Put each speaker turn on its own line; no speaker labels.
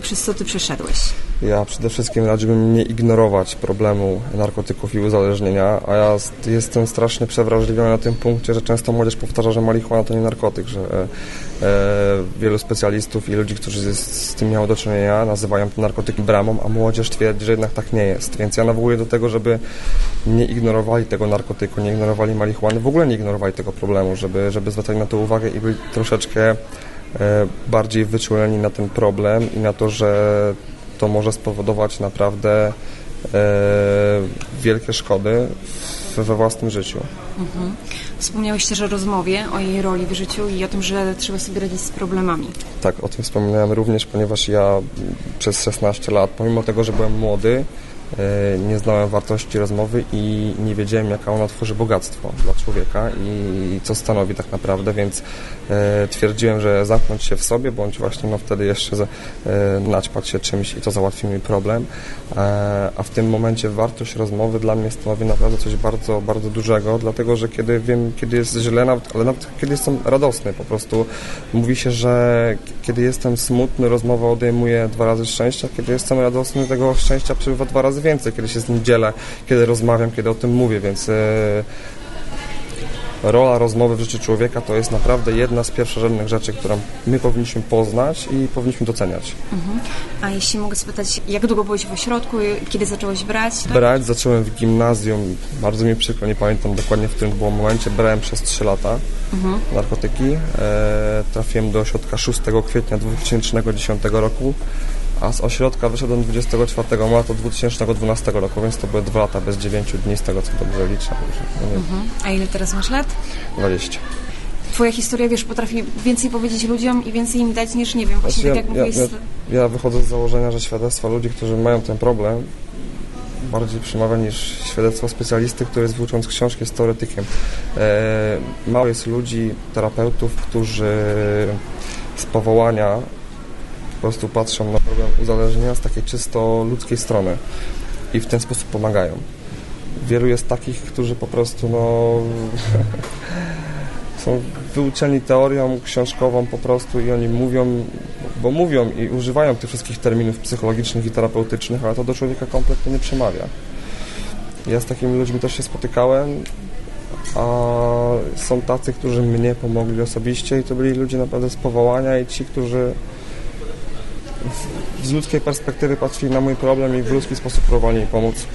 Przez co ty przeszedłeś?
Ja przede wszystkim radziłbym nie ignorować problemu narkotyków i uzależnienia, a ja jestem strasznie przewrażliwiony na tym punkcie, że często młodzież powtarza, że marihuana to nie narkotyk, że e, e, wielu specjalistów i ludzi, którzy z, z tym miało do czynienia, nazywają to narkotyki bramą, a młodzież twierdzi, że jednak tak nie jest. Więc ja nawołuję do tego, żeby nie ignorowali tego narkotyku, nie ignorowali marihuany, w ogóle nie ignorowali tego problemu, żeby, żeby zwracali na to uwagę i byli troszeczkę bardziej wyczuleni na ten problem i na to, że to może spowodować naprawdę e, wielkie szkody we własnym życiu.
Wspomniałeś też o rozmowie, o jej roli w życiu i o tym, że trzeba sobie radzić z problemami.
Tak, o tym wspominałem również, ponieważ ja przez 16 lat, pomimo tego, że byłem młody, e, nie znałem wartości rozmowy i nie wiedziałem, jaka ona tworzy bogactwo dla człowieka i co stanowi tak naprawdę, więc e, twierdziłem, że zamknąć się w sobie, bądź właśnie no wtedy jeszcze e, naćpać się czymś i to załatwi mi problem, e, a w tym momencie wartość rozmowy dla mnie stanowi naprawdę coś bardzo, bardzo dużego, dlatego, że kiedy wiem, kiedy jest źle, nawet, ale nawet kiedy jestem radosny, po prostu mówi się, że kiedy jestem smutny, rozmowa odejmuje dwa razy szczęścia, kiedy jestem radosny, tego szczęścia przybywa dwa razy więcej, kiedy się z nim dzielę, kiedy rozmawiam, kiedy o tym mówię, więc e, rola rozmowy w życiu człowieka to jest naprawdę jedna z pierwszorzędnych rzeczy, którą my powinniśmy poznać i powinniśmy doceniać.
A jeśli mogę spytać, jak długo byłeś w ośrodku, i kiedy zacząłeś brać? Tak?
Brać zacząłem w gimnazjum, bardzo mi przykro, nie pamiętam dokładnie w którym było momencie, brałem przez 3 lata narkotyki. E, trafiłem do ośrodka 6 kwietnia 2010 roku, a z ośrodka wyszedłem 24 marca 2012 roku, więc to były 2 lata bez 9 dni z tego co dobrze liczę. No
Mhm. A ile teraz masz lat?
20.
Twoja historia, wiesz, potrafi więcej powiedzieć ludziom i więcej im dać niż, nie wiem, właśnie
Znaczy,
tak jak
ja, ja,
mówiłeś...
ja, ja wychodzę z założenia, że świadectwa ludzi, którzy mają ten problem, bardziej przemawia niż świadectwo specjalisty, który jest wyuczony z książki, jest teoretykiem. E, mało jest ludzi, terapeutów, którzy z powołania po prostu patrzą na problem uzależnienia z takiej czysto ludzkiej strony i w ten sposób pomagają. Wielu jest takich, którzy po prostu no, są wyuczeni teorią książkową po prostu i oni mówią, bo mówią i używają tych wszystkich terminów psychologicznych i terapeutycznych, ale to do człowieka kompletnie nie przemawia. Ja z takimi ludźmi też się spotykałem, a są tacy, którzy mnie pomogli osobiście i to byli ludzie naprawdę z powołania i ci, którzy z ludzkiej perspektywy patrzyli na mój problem i w ludzki sposób próbowali mi pomóc.